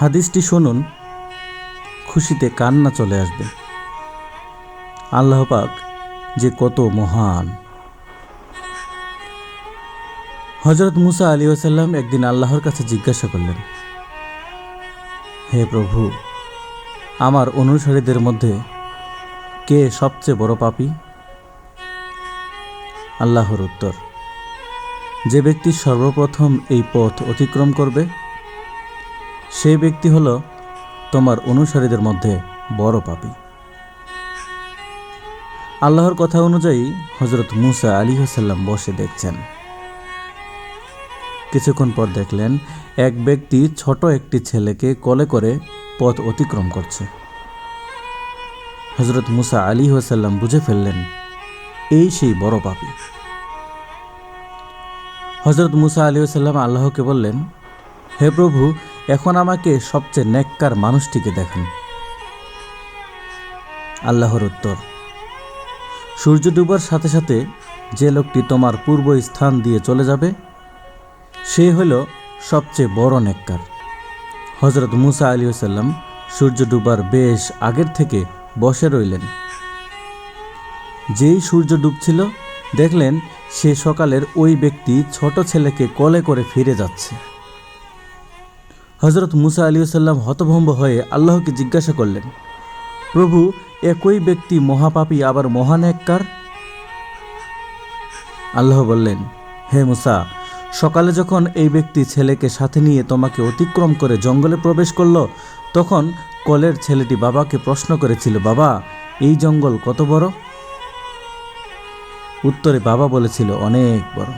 হাদিসটি শুনুন, খুশিতে কান্না চলে আসবে। আল্লাহ পাক যে কত মহান। হজরত মুসা আলী ওসাল্লাম একদিন আল্লাহর কাছে জিজ্ঞাসা করলেন, হে প্রভু, আমার অনুসারীদের মধ্যে কে সবচেয়ে বড় পাপী? আল্লাহর উত্তর, যে ব্যক্তি সর্বপ্রথম এই পথ অতিক্রম করবে সেই ব্যক্তি হলো তোমার অনুসারীদের মধ্যে বড় পাপী। আল্লাহর কথা অনুযায়ী হজরত মুসা আলী হাসাল্লাম বসে দেখছেন। কিছুক্ষণ পর দেখলেন এক ব্যক্তি ছোট একটি ছেলেকে কলে করে পথ অতিক্রম করছে। হজরত মুসা আলী হাসাল্লাম বুঝে ফেললেন, এই সেই বড় পাপী। হজরত মুসা আলী সাল্লাম আল্লাহকে বললেন, হে প্রভু এখন আমাকে সবচেয়ে নেককার মানুষটিকে দেখান। আল্লাহর উত্তর। সূর্য ডুবার সাথে সাথে যে লোকটি তোমার পূর্ব স্থান দিয়ে চলে যাবে, সে হল সবচেয়ে বড় নেককার। হজরত মুসা আলী সাল্লাম সূর্য ডুবার বেশ আগের থেকে বসে রইলেন। যেই সূর্য ডুবছিল, দেখলেন সে সকালের ওই ব্যক্তি ছোট ছেলেকে কলে করে ফিরে যাচ্ছে। হজরত মুসা আলী সাল্লাম হতভম্ব হয়ে আল্লাহকে জিজ্ঞাসা করলেন, প্রভু, একই ব্যক্তি মহাপাপী আবার মহানেককার আল্লাহ বললেন, হে মুসা, সকালে যখন এই ব্যক্তি ছেলেকে সাথে নিয়ে তোমাকে অতিক্রম করে জঙ্গলে প্রবেশ করল, তখন কলের ছেলেটি বাবাকে প্রশ্ন করেছিল, বাবা, এই জঙ্গল কত বড়? উত্তরে বাবা বলেছিল, অনেক বড়।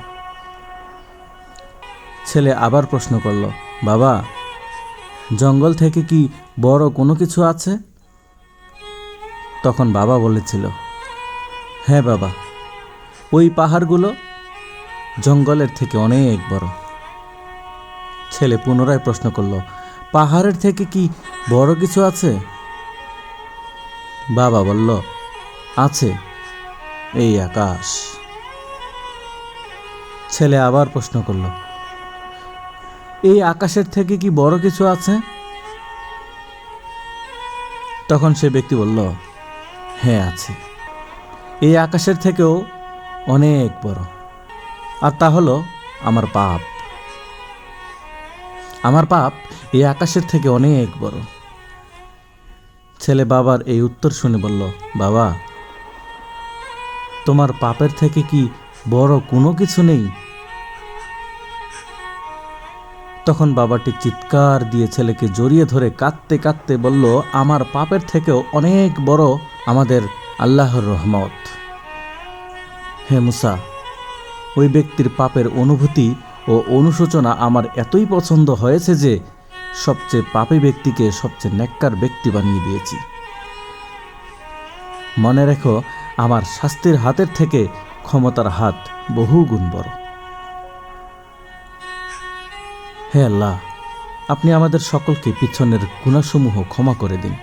ছেলে আবার প্রশ্ন করল, বাবা জঙ্গল থেকে কি বড় কোনো কিছু আছে? তখন বাবা বলেছিল হ্যাঁ বাবা, ওই পাহাড়গুলো জঙ্গলের থেকে অনেক বড়। ছেলে পুনরায় প্রশ্ন করল, পাহাড়ের থেকে কি বড় কিছু আছে? বাবা বলল, আছে, এই আকাশ। ছেলে আবার প্রশ্ন করল এই আকাশের থেকে কি বড় কিছু আছে? তখন সে ব্যক্তি বলল হ্যাঁ আছে। এই আকাশের থেকেও অনেক বড়। আর তা হলো আমার পাপ। আমার পাপ এই আকাশের থেকে অনেক বড়। ছেলে বাবার এই উত্তর শুনে বলল, বাবা, তোমার পাপের থেকে কি বড় কোনো কিছু নেই? তখন বাবাটি চিৎকার দিয়ে ছেলেকে জড়িয়ে ধরে কাঁদতে কাঁদতে বলল, আমার পাপের থেকেও অনেক বড় আমাদের আল্লাহর রহমত। হে মুসা, ওই ব্যক্তির পাপের অনুভূতি ও অনুশোচনা আমার এতই পছন্দ হয়েছে যে সবচেয়ে পাপী ব্যক্তিকে সবচেয়ে নেককার ব্যক্তি বানিয়ে দিয়েছি। মনে রেখো, আমার শাস্তির হাতের থেকে ক্ষমতার হাত বহু গুণ বড়। হে আল্লাহ, আপনি আমাদের সকলকে পিছনের গুণাসমূহ ক্ষমা করে দিন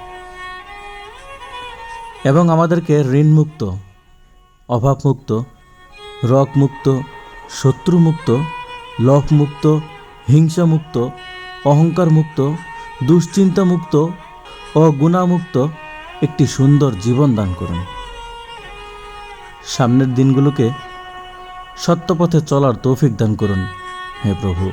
এবং আমাদেরকে ঋণমুক্ত, অভাবমুক্ত, রগমুক্ত, শত্রুমুক্ত, লোভমুক্ত, হিংসামুক্ত, অহংকারমুক্ত, দুশ্চিন্তামুক্ত ও গুণামুক্ত একটি সুন্দর জীবন দান করুন। সামনের দিনগুলোকে সত্যপথে চলার তৌফিক দান করুন, হে প্রভু।